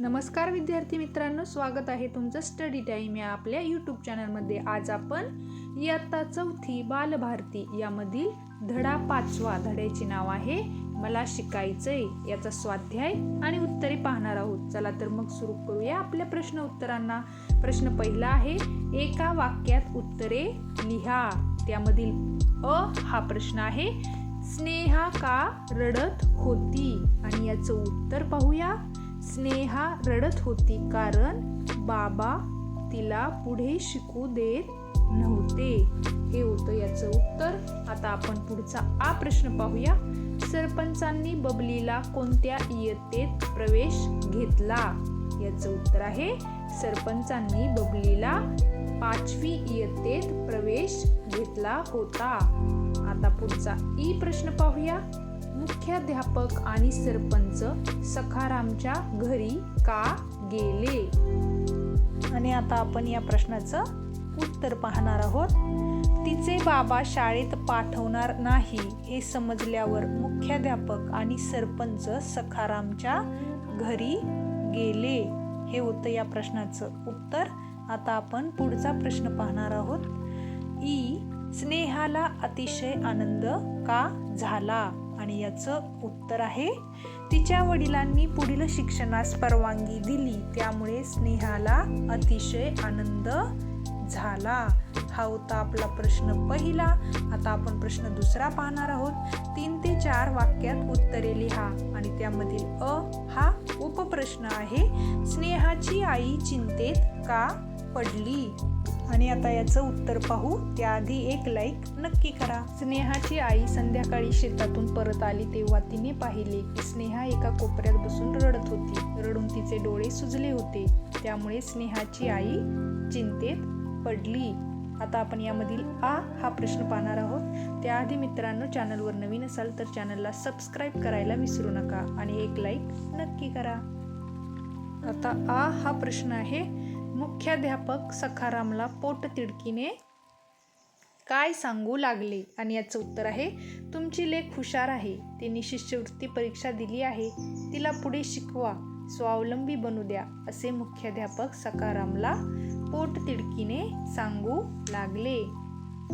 नमस्कार विद्यार्थी मित्रांनो स्वागत आहे तुमचं स्टडी टाईम या आपल्या यूट्यूब चॅनलमध्ये आज आपण इयत्ता चौथी बालभारती यामधील धडा पाचवा धड्याचे नाव आहे मला शिकायचंय याचा स्वाध्याय आणि उत्तरे पाहणार आहोत. चला तर मग सुरू करूया आपल्या प्रश्न उत्तरांना. प्रश्न पहिला आहे एका वाक्यात उत्तरे लिहा. त्यामधील अ हा प्रश्न आहे स्नेहा का रडत होती? आणि याचं उत्तर पाहूया. स्नेहा रडत होती कारण बाबा तिला पुढे शिकू देत नव्हते. हे होतं याचं उत्तर. आता आपण पुढचा आ प्रश्न पाहूया. सरपंचांनी बबलीला कोणत्या इयत्तेत प्रवेश घेतला? याचं उत्तर आहे सरपंचांनी बबलीला पाचवी इयत्तेत प्रवेश घेतला होता. आता पुढचा ई प्रश्न पाहूया. मुख्याध्यापक आणि सरपंच सखारामच्या घरी का गेले? आणि आता आपण या प्रश्नाचं उत्तर पाहणार आहोत. तिचे बाबा शाळेत पाठवणार नाही हे समजल्यावर मुख्याध्यापक आणि सरपंच सखारामच्या घरी गेले. हे होतं या प्रश्नाचं उत्तर. आता आपण पुढचा प्रश्न पाहणार आहोत. ई स्नेहाला अतिशय आनंद का झाला? आणि याचं उत्तर आहे तिच्या वडिलांनी पुढील शिक्षणास परवानगी दिली. त्यामुळे स्नेहाला अतिशय आनंद झाला. हा होता आपला प्रश्न पहिला. आता आपण प्रश्न दुसरा पाहणार आहोत. तीन ते चार वाक्यात उत्तरे लिहा आणि त्यामधील अ हा उपप्रश्न आहे स्नेहाची आई चिंतेत का पडली? आणि आता याचं उत्तर पाहू. त्याआधी एक लाईक नक्की करा. स्नेहाची आई संध्याकाळी शेतातून परत आली तेव्हा तिने पाहिले की स्नेहा एका कोपऱ्यात बसून रडत होती. रडून तिचे डोळे सुजले होते. त्यामुळे स्नेहाची आई चिंतेत पडली. आता आपण यामधील आ हा प्रश्न पाहणार आहोत. त्याआधी मित्रांनो चॅनलवर नवीन असाल तर चॅनलला सबस्क्राईब करायला विसरू नका आणि एक लाईक नक्की करा. आता आ हा प्रश्न आहे. मुख्याध्यापक सखारामला पोटतिडकीने काय सांगू लागले? आणि याचं उत्तर आहे तुमची लेख हुशार आहे. तिने शिष्यवृत्ती परीक्षा दिली आहे. तिला पुढे शिकवा. स्वावलंबी बनू द्या. असे मुख्याध्यापक सखारामला पोटतिडकीने सांगू लागले.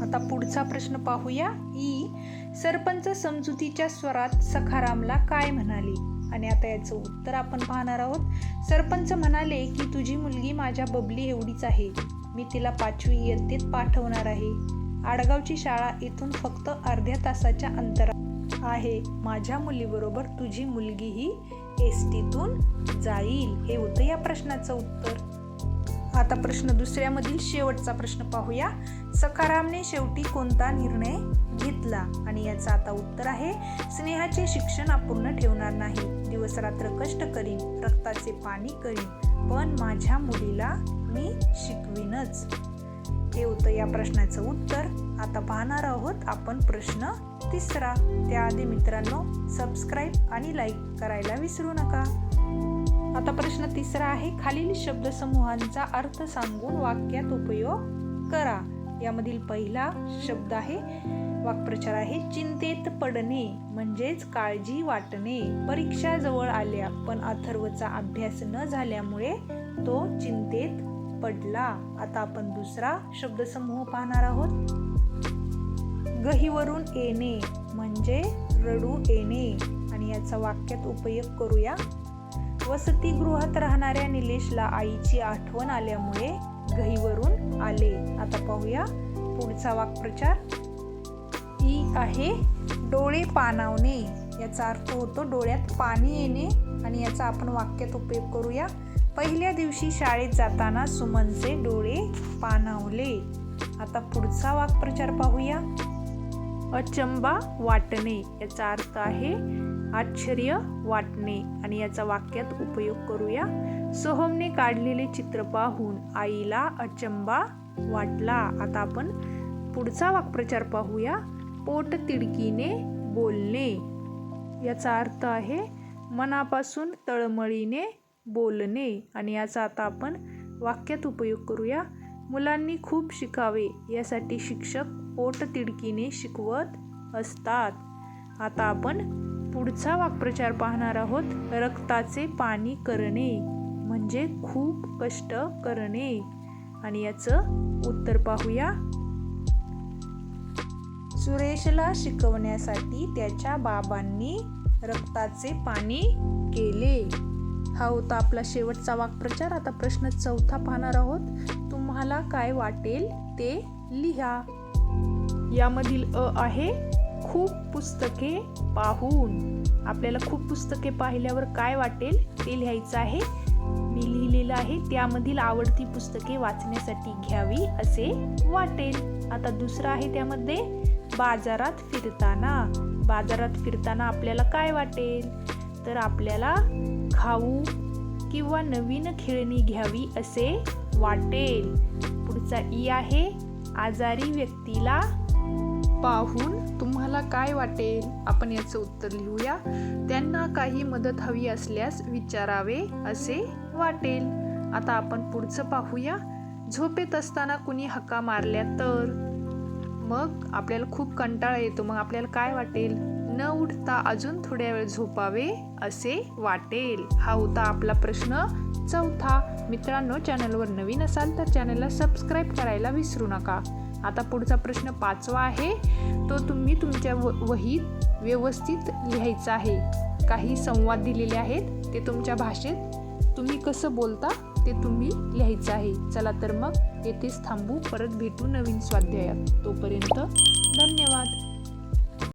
आता पुढचा प्रश्न पाहूया. ई. सरपंच समजुतीच्या स्वरात सखारामला काय म्हणाली? आणि आता याचं उत्तर आपण पाहणार आहोत. सरपंच म्हणाले की तुझी मुलगी माझ्या बबली एवढीच आहे. मी तिला पाचवी इयत्तेत पाठवणार आहे. आडगावची शाळा इथून फक्त अर्ध्या तासाच्या अंतरा आहे. माझ्या मुलीबरोबर तुझी मुलगीही एस टीतून जाईल. हे होतं या प्रश्नाचं उत्तर. आता प्रश्न दुसऱ्यामधील शेवटचा प्रश्न पाहूया. सखारामने शेवटी कोणता निर्णय घेतला? आणि याचं आता उत्तर आहे स्नेहाचे शिक्षण अपूर्ण ठेवणार नाही. दिवस रात्र कष्ट करीन रक्ताचे पाणी करीन पण माझ्या मुलीला मी शिकवीनच. हे होतं या प्रश्नाचं उत्तर. आता पाहणार आहोत आपण प्रश्न तिसरा. त्याआधी मित्रांनो सबस्क्राईब आणि लाईक करायला विसरू नका. आता प्रश्न तिसरा आहे खालील शब्दसमूहांचा अर्थ सांगून वाक्यात उपयोग करा. यामधील पहिला शब्द आहे वाक्प्रचार आहे चिंतेत पडणे म्हणजेच काळजी वाटणे. परीक्षा जवळ आल्या पण अथर्वचा अभ्यास न झाल्यामुळे तो चिंतेत पडला. आता आपण दुसरा शब्दसमूह पाहणार आहोत. गहीवरून येणे म्हणजे रडू येणे. आणि याचा वाक्यात उपयोग करूया. वसतिगृहात राहणाऱ्या निलेशला आईची आठवण आल्यामुळे घहीवरून आले. आता पाहूया पुढचा वाक्प्रचार. ई आहे डोळे पाणावणे याचा अर्थ होतो डोळ्यात पाणी येणे आणि याचा आपण वाक्यात उपयोग करूया. पहिल्या दिवशी शाळेत जाताना सुमनचे डोळे पाणावले आता पुढचा वाक्प्रचार पाहूया. अचंबा वाटणे. याचा अर्थ आहे आश्चर्य वाटणे आणि याचा वाक्यात उपयोग करूया. सोहमने काढलेले चित्र पाहून आईला अचंबा वाटला. आता आपण पुढचा वाक्प्रचार पाहूया. पोट तिडकीने बोलणे. याचा अर्थ आहे मनापासून तळमळीने बोलणे. आणि याचा आता आपण वाक्यात उपयोग करूया. मुलांनी खूप शिकावे यासाठी शिक्षक पोट तिडकीने शिकवत असतात. आता आपण पुढचा वाक्प्रचार पाहणार आहोत रक्ताचे पाणी करणे म्हणजे खूप कष्ट करणे. आणि याचं उत्तर पाहूया. सुरेशला शिकवण्यासाठी त्याच्या बाबांनी रक्ताचे पाणी केले. हा होता आपला शेवटचा वाक्प्रचार. आता प्रश्न चौथा पाहणार आहोत. तुम्हाला काय वाटेल ते लिहा. यामधील अ आहे खूप पुस्तके पाहून आपल्याला खूप पुस्तके पाहिल्यावर काय वाटेल ते लिहायचं आहे. मी लिहिलेलं आहे त्यामधील आवडती पुस्तके वाचण्यासाठी घ्यावी असे वाटेल. आता दुसरं आहे त्यामध्ये बाजारात फिरताना. बाजारात फिरताना आपल्याला काय वाटेल? तर आपल्याला खाऊ किंवा नवीन खेळणी घ्यावी असे वाटेल. पुढचा ई आहे आजारी व्यक्तीला पाहून तुम्हाला काय वाटेल? आपण याचं उत्तर लिहूया. त्यांना काही मदत हवी असल्यास विचारावे असे वाटेल. आता आपण पुढचं पाहूया. झोपेत असताना कुणी हक्का मारल्या तर? मग आपल्याला खूप कंटाळा येतो. मग आपल्याला काय वाटेल? न उठता अजून थोड्या वेळ झोपावे असे वाटेल. हा होता आपला प्रश्न. चौथा मित्रांनो चॅनलवर नवीन असाल तर चॅनलला सबस्क्राईब करायला विसरू नका. आता पुढचा प्रश्न पाचवा आहे. तो तुम्ही तुमच्या व वहीत व्यवस्थित लिहायचा आहे. काही संवाद दिलेले आहेत ते तुमच्या भाषेत तुम्ही कसं बोलता ते तुम्ही लिहायचं आहे. चला तर मग येथेच थांबू परत भेटू नवीन स्वाध्यायात. तोपर्यंत धन्यवाद.